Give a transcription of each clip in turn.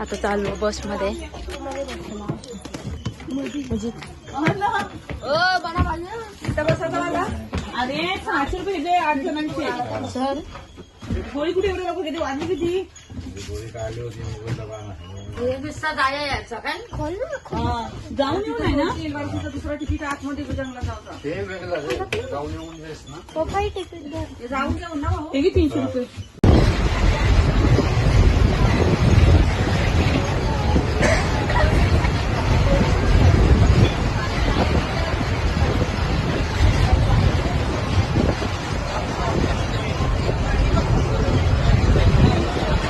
आता चालू आहे बसमध्ये. म्हणजे अरे सहाशे रुपये दे आठ जणांचे. सर. गोळी कुठे एवढे लोक किती वाजली किती? हा. जाऊन येऊन आहे ना? दुसरा तिकीट आतमध्ये जंगलात द्या. ते जाऊन जाऊन ना भाऊ. हे तीनशे रुपये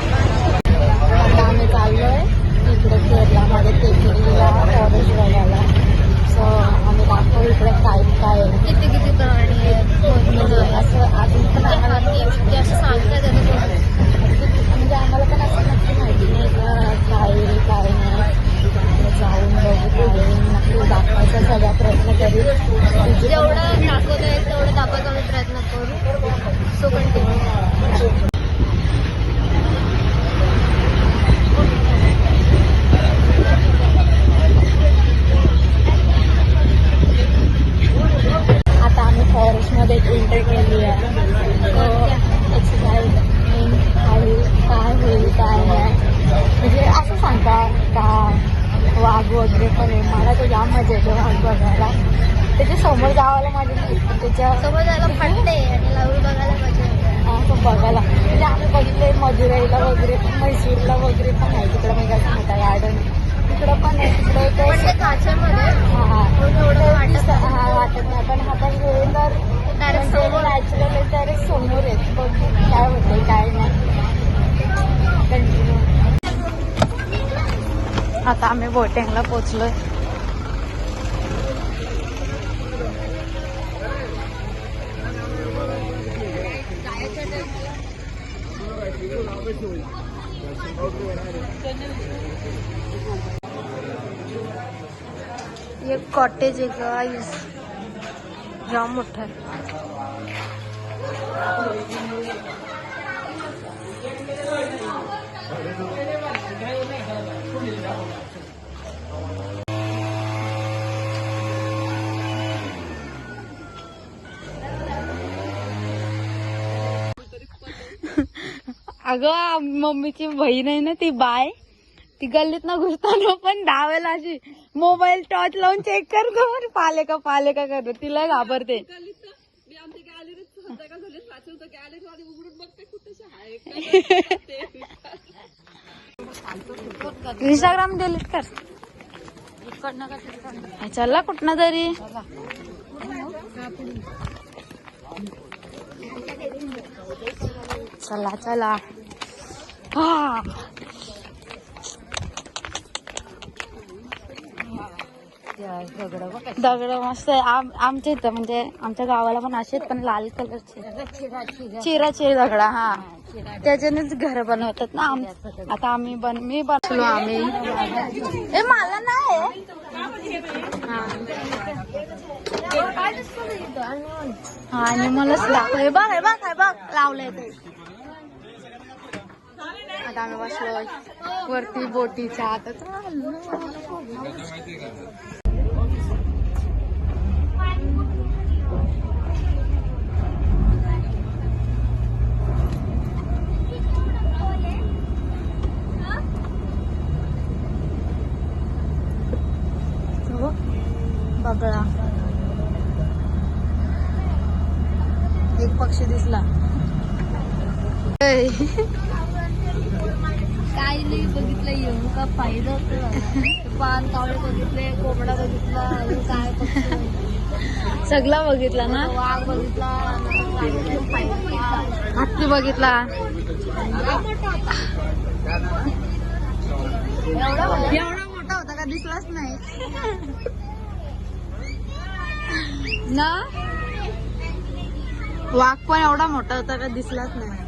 आता आम्ही चाललोय इकडे केरलामध्ये टेकडीला फॉरेस्ट बघायला सो आम्ही दाखवू इकडे काय काय आहे. किती किती प्राणी आहेत म्हणजे असं अजून पण आम्हाला ते असं सांगतात म्हणजे आम्हाला पण असं नक्की माहिती नाही का काय आहे, काय नाही जाऊन बघू काय आहे, नक्की दाखवायचा सगळा प्रयत्न करू जेवढं दाखवता येईल तेवढं दाखवायचा आम्ही प्रयत्न करू सो कंटिन्यू आता आम्ही फॉरेस्टमध्ये एंटर केली आहे एक्सरसाइज काय होईल काय होईल काय नाही म्हणजे असं सांगता का वाघ वगैरे पण आहे मला तर जाम मजा येते वाघ बघायला त्याच्यासमोर जावायला माझी नाही पण त्याच्या फाटते आणि लावून बघायला असं बघायला. म्हणजे आम्ही बघितले मदुराईला वगैरे पण म्हैसूरला वगैरे पण आहे. तिकडं म्हणजे असं मोठा गार्डन तिकडं पण आहे. तिकडे पण ते ते काचेमध्ये हा म्हणून एवढं वाटत. हा वाटत नाही. पण आपण गेलो तर म्हणजे समोर. नॅचरल डायरेक्ट समोर आहेत बघू काय होतंय काय नाही. कंटिन्यू आता आम्ही बोटिंगला पोचलोय एक कॉटेज आहे गाईस जाम मोठं आहे. अगं मम्मीची बहीण आहे ना ती बाय. ती गल्लीत ना घुसताना पण डावेला अशी. मोबाईल टॉर्च लावून चेक करतो पाले का पाले का करतो. तिला घाबरते. इंस्टाग्राम डिलीट कर. चला कुठनं तरी. चला चला. हा. दगड मस्त आहे. आमच्या इथं म्हणजे आमच्या गावाला पण असे पण लाल कलरचे. चिरा चिर दगडा हा. त्याच्यानेच घर बनवतात ना आता आम्ही बन मी बसलो आम्ही. ए मला नाही. हा आणि मलाच लागतंय बघ हे बघ हे बघ लावलंय ते. आता आम्ही बसलो वरती बोटीच्या आता चाललो. हो, बगळा एक पक्षी दिसला ऐ. काय नाही बघितलं येऊन का पान कावळे बघितले कोंबडा बघितला आणि काय सगळा बघितला ना? वाघ बघितला. नंतर फायदा हत्ती बघितला एवढा मोठा होता का दिसलाच नाही. ना? वाघ पण एवढा मोठा होता का दिसलाच नाही.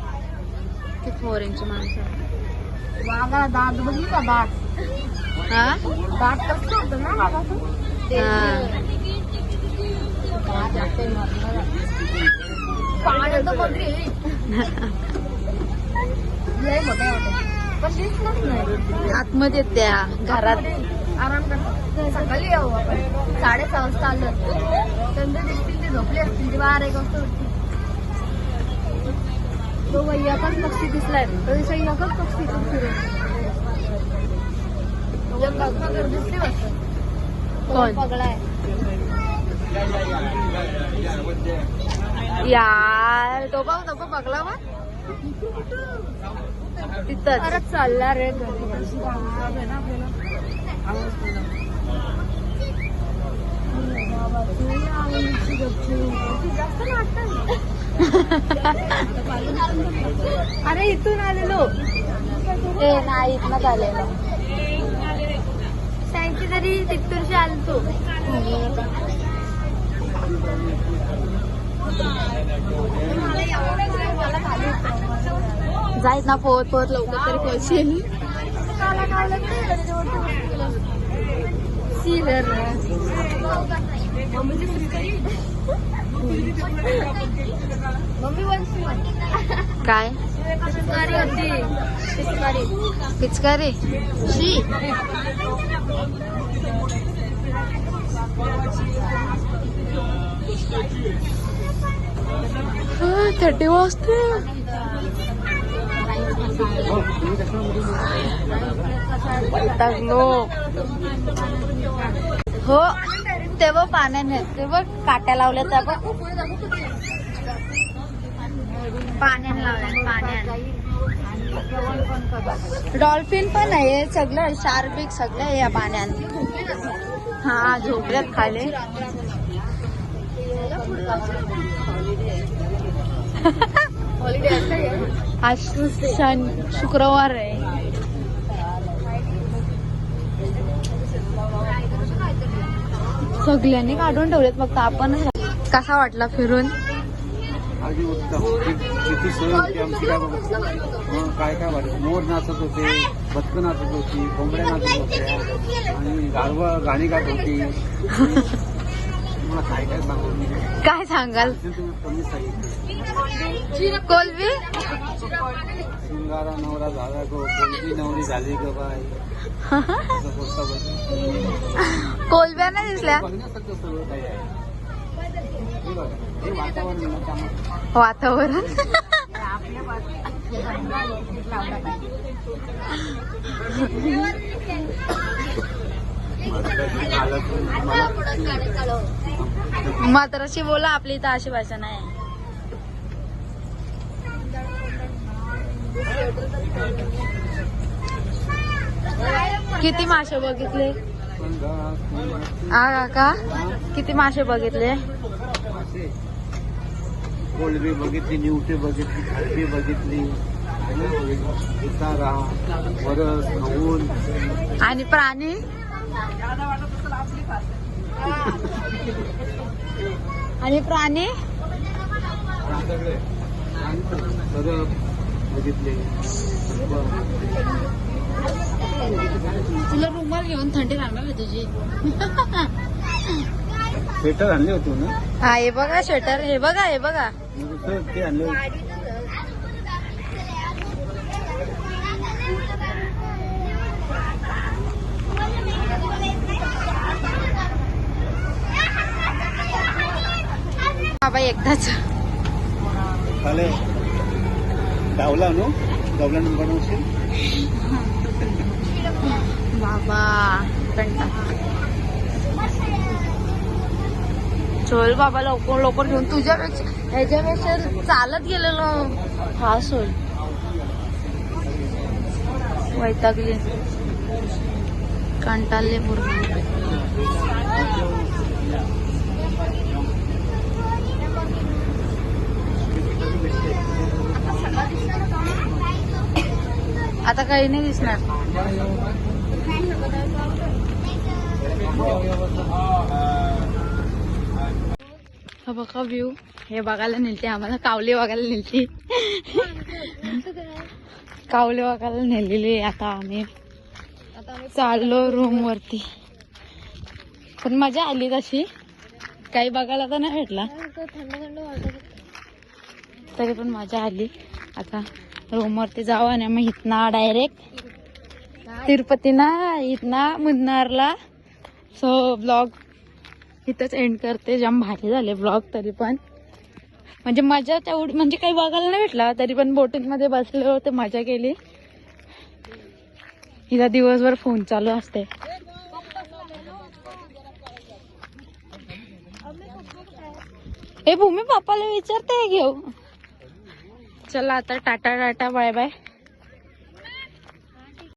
ते फोरेनची माणसं. वाघाला दात बघितला दात. हा? आतमध्ये त्या घरात. आराम करतो सकाळी येऊ आपण. साडेसहा वाजता आलो त्यांचे दिसतील ते झोपले असतील ते बारा एक वाजता उठतील. तो एकच पक्षी दिसलाय. तो दिवसा एकच पक्षी तो फिरून यार तो बघ तो बघ बघला मग तिथंच. परत चालला रे घरी. अरे इथून आलेलो. ए नाही इथनं आलेलं. त्यांची तरी तिथूनशी आलतो जायच ना पोहत पोहत लवकर तरी पोहोचशील काय? पिचकारी. होती पिचकारी पिचकारी शी थर्टी वाजते. वैतागलो हो तेव्हा पाण्याने तेव्हा काट्या लावल्या त्या बघ पाण्याने लावल्या पाण्याने. डॉल्फिन पण आहे सगळं बिग सगळं आहे या पाण्यात हा झोपल्यात खाले. आज शन शुक्रवार आहे. सगळ्यांनी काढून ठेवलेत फक्त आपणच कसा वाटला फिरून? आधी उत्तम किती सोय होती आमची काय मग काय काय वाटत मोर नाचत होते बदकं नाचत होती कोंबड्या नाचत होत्या आणि गारवा गाणी गात होती. काय काय सांगू मी काय सांगाल? तुम्ही कमी सांगितलं? कोलबी शिंगारा नवरा झाला गो कोणती नवरी झाली ग बाय नाही दिसल्या? बघण्यासारखं काही आहे. वातावरण. मात्र अशी बोला आपली इथं अशी भाषा नाही. किती मासे बघितले? आ काका? किती मासे बघितले? कोलबी बघितली निवटे बघितली खालबी बघितली उतारा वरस गहून आणि प्राणी? आणि प्राणी? सरप बघितले. तुला रुमाल घेऊन थंडी लागणार आहे तुझी. स्वेटर आणले होते ना? हा हे बघा स्वेटर हे बघा हे बघा. मग ते आणले होते. बाबा एकदाच. चालेल डावला नो? डावल्यानंतर बनवशील बाबा कंटा. चल बाबा लवकर लवकर घेऊन. तुझ्यापेक्षा ह्याच्यापेक्षा चालत गेलेलो. फास्ट होईल वैतागली. कंटाळले पूर्ण आता काही नाही दिसणार. हा बघा व्ह्यू हे बघायला नेलते आम्हाला. कावले बघायला नेलते. कावले बघायला नेलेली आता आम्ही. चाललो रूम वरती. पण मजा आली तशी. काही बघायला तर नाही भेटला. तरी पण मजा आली. आता रूमवरती जाऊ आणि मग इथना डायरेक्ट तिरुपती ना इथना मुन्नारला सो ब्लॉग इथंच एंड करते. जाम भारी झाले ब्लॉग तरी पण. म्हणजे मजा तेवढी म्हणजे काही बघायला नाही भेटला तरी पण बोटिंगमध्ये बसले होते मजा केली. हिला दिवसभर फोन चालू असते. हे भूमी पप्पाला विचारते घेऊ. चला आता टाटा टाटा बाय बाय